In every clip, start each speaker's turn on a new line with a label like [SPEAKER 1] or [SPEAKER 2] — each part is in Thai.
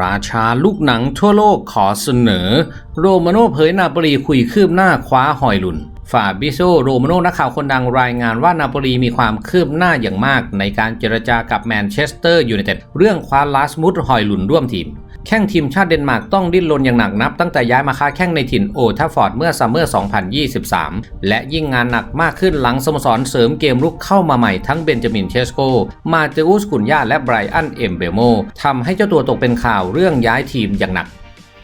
[SPEAKER 1] ราชาลูกหนังทั่วโลกขอเสนอ โรมาโนเผยนาโปลีคุยคืบหน้าคว้าหอยลุนฟาบิโซโรมาโนนักข่าวคนดังรายงานว่านาโปลีมีความคืบหน้าอย่างมาก ในการเจรจากับแมนเชสเตอร์ยูไนเต็ดเรื่องคว้าลาสมุดหอยลุนร่วมทีม แข้งทีมชาติเดนมาร์กต้องดิ้นรนอย่างหนักนับ ตั้งแต่ย้ายมาค้าแข้งในถิ่นโอทัฟฟอร์ดเมื่อซัมเมอร์ 2023 และยิ่งงานหนักมากขึ้นหลังสโมสรเสริมเกมรุกเข้ามาใหม่ทั้งเบนจามินเชสโก มาเตอุสกุนยาและไบรอันเอ็มเบโมทำให้เจ้าตัวตกเป็นข่าวเรื่องย้ายทีมอย่างหนัก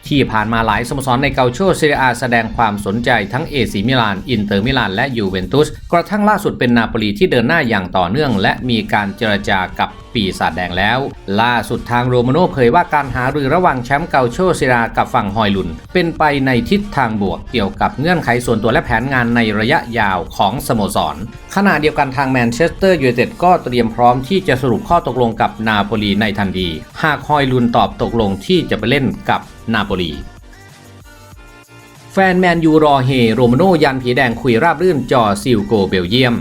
[SPEAKER 1] ที่ผ่านมาหลายสโมสรในเกาโชเซเรียอาแสดงความสนใจทั้งเอซีมิลาน อินเตอร์มิลาน และยูเวนตุส กระทั่งล่าสุดเป็นนาโปลีที่เดินหน้าอย่างต่อเนื่อง และมีการเจรจากับ ปีศาจแดงแล้ว ล่าสุดทางโรมาโนเผยว่าการหารือระหว่างแชมป์เกาโชเซเรียกับฝั่งฮอยลุน เป็นไปในทิศทางบวกเกี่ยวกับเงื่อนไขส่วนตัวและแผนงานในระยะยาวของสโมสร ขณะเดียวกันทางแมนเชสเตอร์ยูไนเต็ดก็เตรียมพร้อมที่จะสรุปข้อตกลงกับนาโปลีในทันทีหากฮอยลุนตอบตกลงที่จะไปเล่นกับนาโปลีแฟนแมนยูรอเฮโรมาโนยันผีแดงคุยราบรื่นจอซิลโกเบลเยียม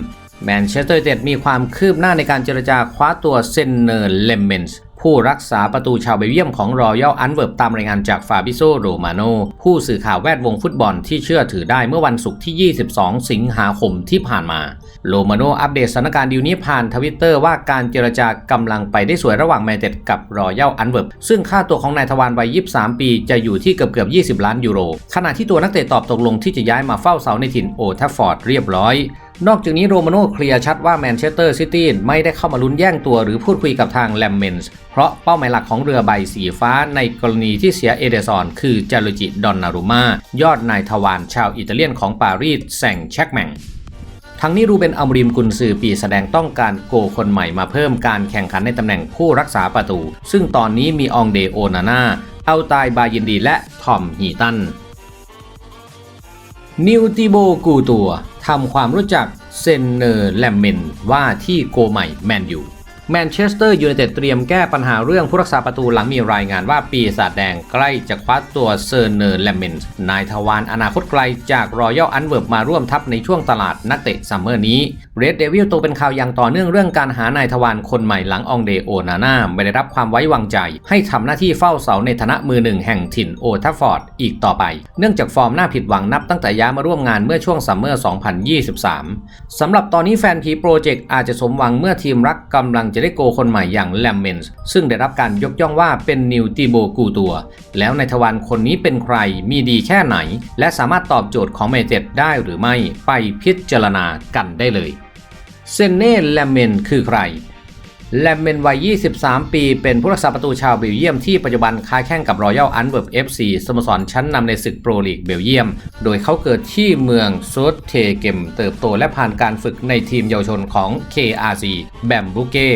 [SPEAKER 1] แมนเชสเตอร์ยูไนเต็ดมีความคืบหน้าในการเจรจาคว้าตัวเซนเนอร์เลมเมนส์ผู้รักษาประตูชาวเบลเยียมของรอยัลอันเวิร์บตามรายงานจากฟาบิโซโรมาโนผู้สื่อข่าวแวดวงฟุตบอลที่เชื่อถือได้เมื่อวันศุกร์ที่ 22 สิงหาคมที่ผ่านมา โรมาโนอัปเดตสถานการณ์ดิวนี้ผ่านทวิตเตอร์ว่าการเจรจากำลังไปได้สวยระหว่างแมนเต็ดกับรอยัลอันเวิร์บซึ่งค่าตัวของนายทวารวัย 23 ปีจะอยู่ที่เกือบเกือบ 20 ล้านยูโร ขณะที่ตัวนักเตะตอบตกลงที่จะย้ายมาเฝ้าเสาในถิ่นโอทัฟฟอร์ดเรียบร้อย นอกจากนี้โรมาโน่เคลียร์ชัดว่าแมนเชสเตอร์ซิตี้ไม่ได้เข้ามาลุ้นแย่งตัวหรือพูดคุยกับทางแลมเมนส์เพราะเป้าหมายหลักของเรือใบสีฟ้าในกรณีที่เสียเอเดซอน คือจารุจิดอนนารุมายอดนายทวารชาวอิตาเลียนของปารีสแซงแช็กแมงทั้งนี้รูเบนอัมริมกุนซือปีแสดงต้องการโกคนใหม่มาเพิ่มการแข่งขันในตำแหน่งผู้รักษาประตู ซึ่งตอนนี้มีองเดโอนาน่าเอาตายบายินดีและทอมฮีตันนิวติโบกูตัวทำความรู้จักเซนเนอร์แลมเมนว่าที่โกใหม่แมนยูแมนเชสเตอร์ยูไนเต็ดเตรียมแก้ปัญหาเรื่องผู้รักษาประตูหลังมีรายงานว่าปีศาจแดงใกล้จะคว้าตัวเซอร์เนอร์แลมเมนนายทวารอนาคตไกลจากรอยัลอันเวิร์บมาร่วมทัพในช่วงตลาดนักเตะซัมเมอร์นี้ เรดเดวิลโตเป็นข่าวอย่างต่อเนื่องเรื่องการหานายทวารคนใหม่หลังองเดโอนาน่าไม่ได้รับความไว้วางใจ ให้ทำหน้าที่เฝ้าเสาในฐานะมือหนึ่งแห่งถิ่นโอทัฟฟอร์ดอีกต่อไป เนื่องจากฟอร์มหน่าผิดหวังนับตั้งแต่ย้ายมาร่วมงานเมื่อช่วงซัมเมอร์ 2023สำหรับตอนนี้แฟนผีโปรเจกต์อาจจะสมหวังเมื่อทีมรักกำลังจะได้โกคนใหม่อย่างแลมเมนส์ซึ่งได้รับการยกย่องว่าเป็นนิวติโบกูตัว แล้วนายทวารคนนี้เป็นใครมีดีแค่ไหน และสามารถตอบโจทย์ของเมเต็ดได้หรือไม่ไปพิจารณากันได้เลย เซนเน่แลมเมนคือใคร แลมเมนวัย 23 ปี เป็นผู้รักษาประตูชาวเบลเยียมที่ปัจจุบันค้าแข่งกับรอยัลอันเวิร์บเอฟซีสโมสรชั้นนำในศึกโปรลีกเบลเยียม โดยเขาเกิดที่เมืองโซดเทเกมเติบโตและผ่านการฝึกในทีมเยาวชนของ KRC แบมบูเก้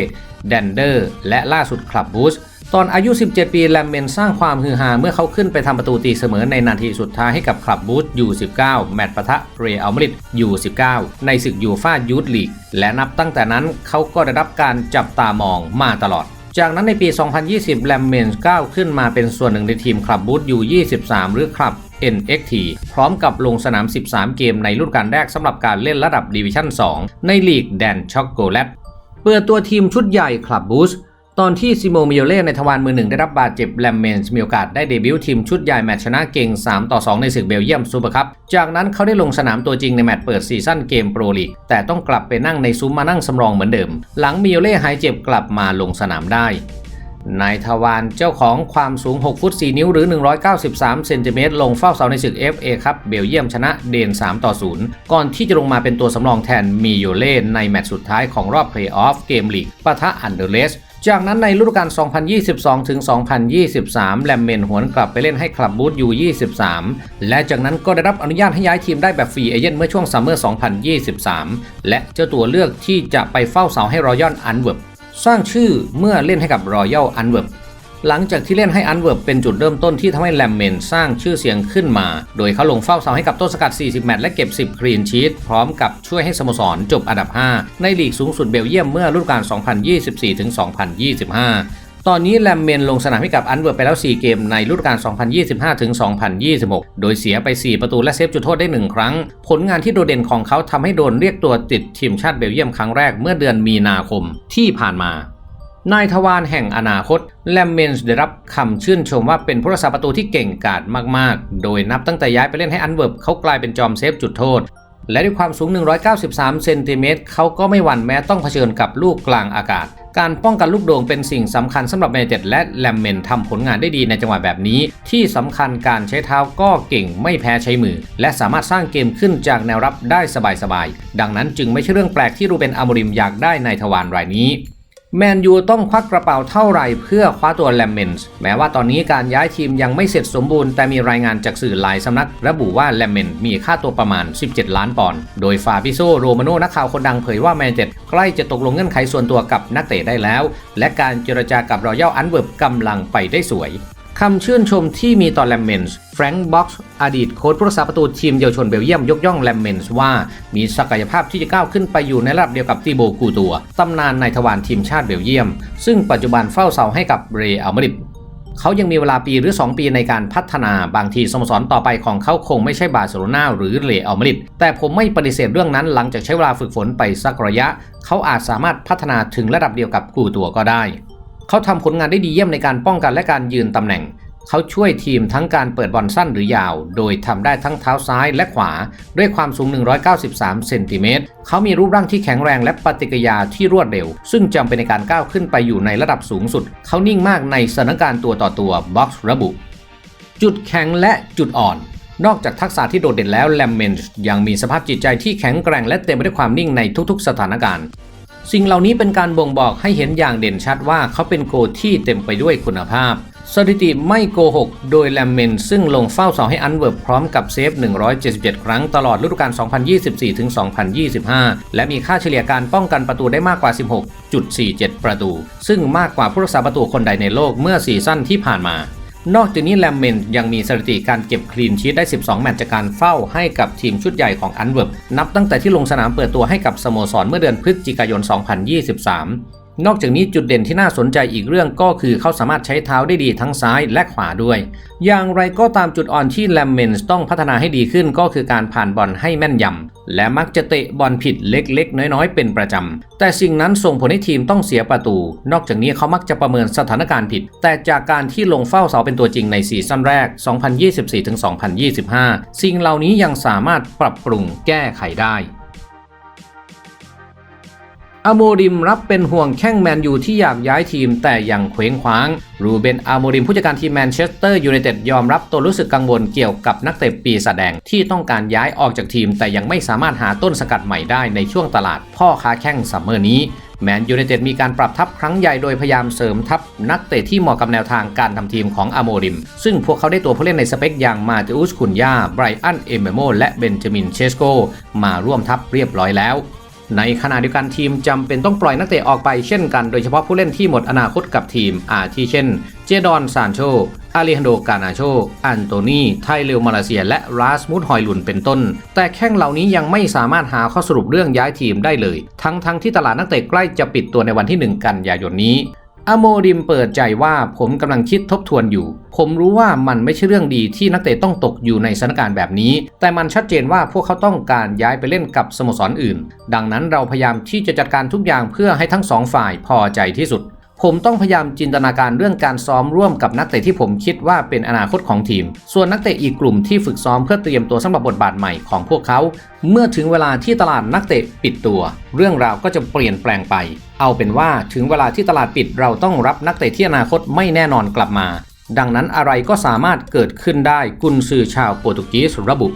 [SPEAKER 1] แดนเดอร์ และล่าสุดคลับบูส ตอนอายุ 17 ปี แลมเมนสร้างความฮือฮาเมื่อเขาขึ้นไปทำประตูตีเสมอในนาทีสุดท้ายให้กับคลับบูธยู19แมตช์ปะทะเรอัลมาดริดยู19ในศึกยูฟายูทลีก และนับตั้งแต่นั้นเขาก็ได้รับการจับตามองมาตลอดจากนั้นในปี 2020 แลมเมนก้าวขึ้นมาเป็นส่วนหนึ่งในทีมคลับบูธยู23หรือคลับ NXT พร้อมกับลงสนาม 13 เกมในฤดูกาลแรกสำหรับการเล่นระดับดิวิชั่น 2 ในลีกแดนช็อกโกแลต เปิดตัวทีมชุดใหญ่คลับบูส ตอนที่ซิโมมิโอเล่ในทวารมือหนึ่งได้รับบาดเจ็บแลมเมนส์มีโอกาสได้เดบิวต์ทีมชุดใหญ่แมตช์ชนะเก่ง 3 ต่อ 2 ในศึกเบลเยียมซูเปอร์คัพ จากนั้นเขาได้ลงสนามตัวจริงในแมตช์เปิดซีซั่นเกมโปรลีก แต่ต้องกลับไปนั่งในซุ้มมานั่งสำรองเหมือนเดิม หลังมิโอเล่หายเจ็บกลับมาลงสนามได้นายทวารเจ้าของความสูง 6 ฟุต 4 นิ้วหรือ 193 เซนติเมตรลงเฝ้าเสาในศึก FA ครับเบลเยียมชนะเดน 3 ต่อ 0 ก่อนที่จะลงมาเป็นตัวสำรองแทนมิโอเล่ในแมตช์สุดท้ายของรอบเพลย์ออฟเกมลีกปะทะอันเดอร์เลส จากนั้นในฤดูกาล 2022 ถึง 2023 แลมเมนหวนกลับไปเล่นให้คลับบูธยู23 และจากนั้นก็ได้รับอนุญาตให้ย้ายทีมได้แบบฟรีเอเจนต์เมื่อช่วงซัมเมอร์ 2023 และเจ้าตัวเลือกที่จะไปเฝ้าเสาให้รอยัลอันเวิร์บสร้างชื่อเมื่อเล่นให้กับรอยัลอันเวิร์บ หลังจากที่เล่นให้อันเวิร์บเป็นจุดเริ่มต้นที่ทำให้แลมเมนสร้างชื่อเสียงขึ้นมา โดยเขาลงเฝ้าเสาให้กับต้นสกัด 40 แมตช์และเก็บ 10คลีนชีตพร้อมกับช่วยให้สโมสรจบอันดับ 5 ในลีกสูงสุดเบลเยียมเมื่อฤดูกาล 2024-2025ตอนนี้แลมเมนลงสนามให้กับอันเวิร์บไปแล้ว 4 เกมในฤดูกาล 2025-2026 โดยเสียไป 4 ประตูและเซฟจุดโทษได้ 1 ครั้ง ผลงานที่โดดเด่นของเขาทำให้โดนเรียกตัวติดทีมชาติเบลเยียมครั้งแรกเมื่อเดือนมีนาคมที่ผ่านมา นายทวารแห่งอนาคต แลมเมนส์ได้รับคำชื่นชมว่าเป็นผู้รักษาประตูที่เก่งกาจมากๆ โดยนับตั้งแต่ย้ายไปเล่นให้อันเวิร์บเขากลายเป็นจอมเซฟจุดโทษ และด้วยความสูง 193 เซนติเมตรเขาก็ไม่หวั่นแม้ต้องเผชิญกับลูกกลางอากาศ การป้องกันลูกโด่งเป็นสิ่งสำคัญสำหรับแมนเจ็ดและแลมเมนทำผลงานได้ดีในจังหวะแบบนี้ ที่สำคัญการใช้เท้าก็เก่งไม่แพ้ใช้มือ และสามารถสร้างเกมขึ้นจากแนวรับได้สบายๆดังนั้นจึงไม่ใช่เรื่องแปลกที่รูเบนอามริมอยากได้ในทวารรายนี้ แมนยูต้องควักกระเป๋าเท่าไหร่เพื่อคว้าตัวแลมเมนส์แม้ว่าตอนนี้การย้ายทีมยังไม่เสร็จสมบูรณ์แต่มีรายงานจากสื่อหลายสำนัก ระบุว่าแลมเมนมีค่าตัวประมาณ 17 ล้านปอนด์โดยฟาบิโซโรมาโนนักข่าวคนดังเผยว่าแมนเจ็ดใกล้จะตกลงเงื่อนไขส่วนตัวกับนักเตะได้แล้ว และการเจรจากับรอยัลอันเวิร์บกำลังไปได้สวย คำชื่นชมที่มีต่อแลมเมนส์แฟรงค์บ็อกซ์อดีตโค้ชผู้รักษาประตูทีมเยาวชนเบลเยียมยกย่องแลมเมนส์ว่ามีศักยภาพที่จะก้าวขึ้นไปอยู่ในระดับเดียวกับตีโบกูตัวตำนานในทวารทีมชาติเบลเยียม ซึ่งปัจจุบันเฝ้าเสาให้กับเรอัลมาดริดเขายังมีเวลาปีหรือ 2 ปีในการพัฒนาบางทีสโมสรต่อไปของเขาคงไม่ใช่บาร์เซโลนาหรือเรอัลมาดริดแต่ผมไม่ปฏิเสธเรื่องนั้นหลังจากใช้เวลาฝึกฝนไปสักระยะ เขาอาจสามารถพัฒนาถึงระดับเดียวกับกูตัวก็ได้ เขาทำผลงานได้ดีเยี่ยมในการป้องกันและการยืนตำแหน่ง เขาช่วยทีมทั้งการเปิดบอลสั้นหรือยาว โดยทำได้ทั้งเท้าซ้ายและขวา ด้วยความสูง 193 เซนติเมตร เขามีรูปร่างที่แข็งแรงและปฏิกิริยาที่รวดเร็ว ซึ่งจำเป็นในการก้าวขึ้นไปอยู่ในระดับสูงสุด เขานิ่งมากในสถานการณ์ตัวต่อตัวบ็อกซ์ระบุ จุดแข็งและจุดอ่อนนอกจากทักษะที่โดดเด่นแล้วแลมเมนส์ยังมีสภาพจิตใจที่แข็งแกร่งและเต็มไปด้วยความนิ่งในทุกๆ สถานการณ์ สิ่งเหล่านี้เป็นการบ่งบอกให้เห็นอย่างเด่นชัดว่าเขาเป็นโกที่เต็มไปด้วยคุณภาพ สถิติไม่โกหก โดยแลมเมนซึ่งลงเฝ้าเสาให้อันเวิร์บพร้อมกับเซฟ 177 ครั้งตลอดฤดูกาล 2024-2025 และมีค่าเฉลี่ยการป้องกันประตูได้มากกว่า 16.47 ประตู ซึ่งมากกว่าผู้รักษาประตูคนใดในโลกเมื่อซีซั่นที่ผ่านมา นอกจากนี้แลมเมนยังมีสถิติการเก็บคลีนชีตได้ 12 แมตช์จากการเฝ้าให้กับทีมชุดใหญ่ของอันเวิร์บนับตั้งแต่ที่ลงสนามเปิดตัวให้กับสโมสรเมื่อเดือนพฤศจิกายน 2023 นอกจากนี้จุดเด่นที่น่าสนใจอีกเรื่องก็คือเขาสามารถใช้เท้าได้ดีทั้งซ้ายและขวาด้วย อย่างไรก็ตามจุดอ่อนที่แลมเมนส์ต้องพัฒนาให้ดีขึ้นก็คือการผ่านบอลให้แม่นยำ และมักจะเตะบอลผิดเล็กๆ น้อยๆ เป็นประจำ แต่สิ่งนั้นส่งผลให้ทีมต้องเสียประตู นอกจากนี้เขามักจะประเมินสถานการณ์ผิด แต่จากการที่ลงเฝ้าเสาเป็นตัวจริงในซีซั่นแรก 2024-2025 สิ่งเหล่านี้ยังสามารถปรับปรุงแก้ไขได้ อาโมริมรับเป็นห่วงแข้งแมนยูที่อยากย้ายทีมแต่ยังเคว้งคว้าง รูเบนอาโมริมผู้จัดการทีมแมนเชสเตอร์ยูไนเต็ดยอมรับตัวรู้สึกกังวลเกี่ยวกับนักเตะปีศาจแดงที่ต้องการย้ายออกจากทีม แต่ยังไม่สามารถหาต้นสกัดใหม่ได้ในช่วงตลาดพ่อค้าแข้งซัมเมอร์นี้แมนยูไนเต็ดมีการปรับทัพครั้งใหญ่โดยพยายามเสริมทัพนักเตะที่เหมาะกับแนวทางการทำทีมของอาโมริม ซึ่งพวกเขาได้ตัวผู้เล่นในสเปคอย่างมาติอุสคุนยาไบรอันเอเมโมและเบนจามินเชสโกมาร่วมทัพเรียบร้อยแล้ว ในขณะเดียวกันทีมจำเป็นต้องปล่อยนักเตะออกไปเช่นกัน โดยเฉพาะผู้เล่นที่หมดอนาคตกับทีม อาทิเช่น เจดอนซานโช อาเลฮันโด กานาโช อันโตนี ไทเลวมาเลเซีย และราสมุดฮอยลุนเป็นต้น แต่แข้งเหล่านี้ยังไม่สามารถหาข้อสรุปเรื่องย้ายทีมได้เลย ทั้งทั้งที่ตลาดนักเตะใกล้จะปิดตัวในวันที่ 1 กันยายนนี้ อโมริมเปิดใจว่าผมกำลังคิดทบทวนอยู่ ผมรู้ว่ามันไม่ใช่เรื่องดีที่นักเตะต้องตกอยู่ในสถานการณ์แบบนี้ แต่มันชัดเจนว่าพวกเขาต้องการย้ายไปเล่นกับสโมสรอื่น ดังนั้นเราพยายามที่จะจัดการทุกอย่างเพื่อให้ทั้งสองฝ่ายพอใจที่สุด ผมต้องพยายามจินตนาการเรื่องการซ้อมร่วมกับนักเตะที่ผมคิดว่าเป็นอนาคตของทีม ส่วนนักเตะอีกกลุ่มที่ฝึกซ้อมเพื่อเตรียมตัวสำหรับบทบาทใหม่ของพวกเขา เมื่อถึงเวลาที่ตลาดนักเตะปิดตัว เรื่องราวก็จะเปลี่ยนแปลงไป เอาเป็นว่าถึงเวลาที่ตลาดปิดเราต้องรับนักเตะที่อนาคตไม่แน่นอนกลับมา ดังนั้นอะไรก็สามารถเกิดขึ้นได้กุนซือชาวโปรตุเกสระบุ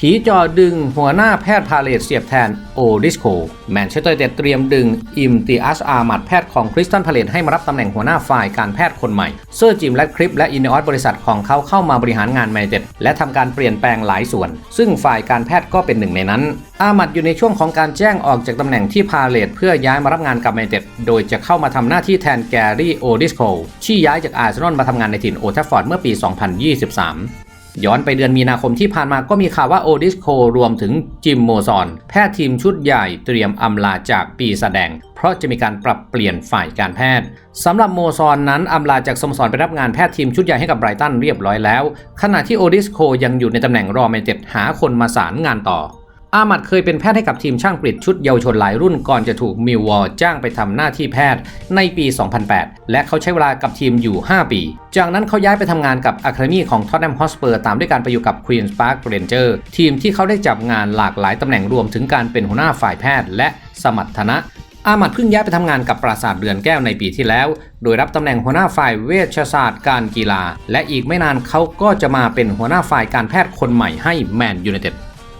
[SPEAKER 1] ผีจอดึงหัวหน้าแพทย์พาเลตเสียบแทนโอดิสโคแมนเชสเตอร์เดเตรียมดึง อิมติอัสอามัดแพทย์ของคริสตันพาเลตให้มารับตำแหน่งหัวหน้าฝ่ายการแพทย์คนใหม่ เซอร์จิมและคริปและอินเนอสบริษัทของเขาเข้ามาบริหารงานแมนเต็ดและทำการเปลี่ยนแปลงหลายส่วน ซึ่งฝ่ายการแพทย์ก็เป็นหนึ่งในนั้น อามัดอยู่ในช่วงของการแจ้งออกจากตำแหน่งที่พาเลตเพื่อย้ายมารับงานกับแมนเต็ดโดยจะเข้ามาทำหน้าที่แทนแกรี่โอดิสโคที่ย้ายจากอาร์เซนอลมาทำงานในถิ่นโอทัฟฟอร์ดเมื่อปี 2023 ย้อนไปเดือนมีนาคมที่ผ่านมาก็มีข่าวว่าโอดิสโครวมถึงจิมโมซอน แพทย์ทีมชุดใหญ่เตรียมอำลาจากปีแสดง เพราะจะมีการปรับเปลี่ยนฝ่ายการแพทย์สำหรับโมซอนนั้นอำลาจากสโมสรไปรับงานแพทย์ทีมชุดใหญ่ให้กับไบรตันเรียบร้อยแล้ว ขณะที่โอดิสโคยังอยู่ในตำแหน่งรอเมนเต็ดหาคนมาสารงานต่อ อามัดเคยเป็นแพทย์ให้กับทีมช่างกรีฑชุดเยาวชนหลายรุ่นก่อนจะถูกมิลวอลจ้างไปทำหน้าที่แพทย์ในปี 2008 และเขาใช้เวลากับทีมอยู่ 5 ปี จากนั้นเขาย้ายไปทำงานกับอะคาเดมีของท็อตแนมฮอสเปอร์ตามด้วยการไปอยู่กับ Queen's Park Ranger ทีมที่เขาได้จับงานหลากหลายตำแหน่งรวมถึงการเป็นหัวหน้าฝ่ายแพทย์และสมรรถนะอามัดเพิ่งย้ายไปทำงานกับปราสาทเรือนแก้วในปีที่แล้ว โดยรับตำแหน่งหัวหน้าฝ่ายเวชศาสตร์การกีฬา และอีกไม่นานเขาก็จะมาเป็นหัวหน้าฝ่ายการแพทย์คนใหม่ให้แมนยูไนเต็ด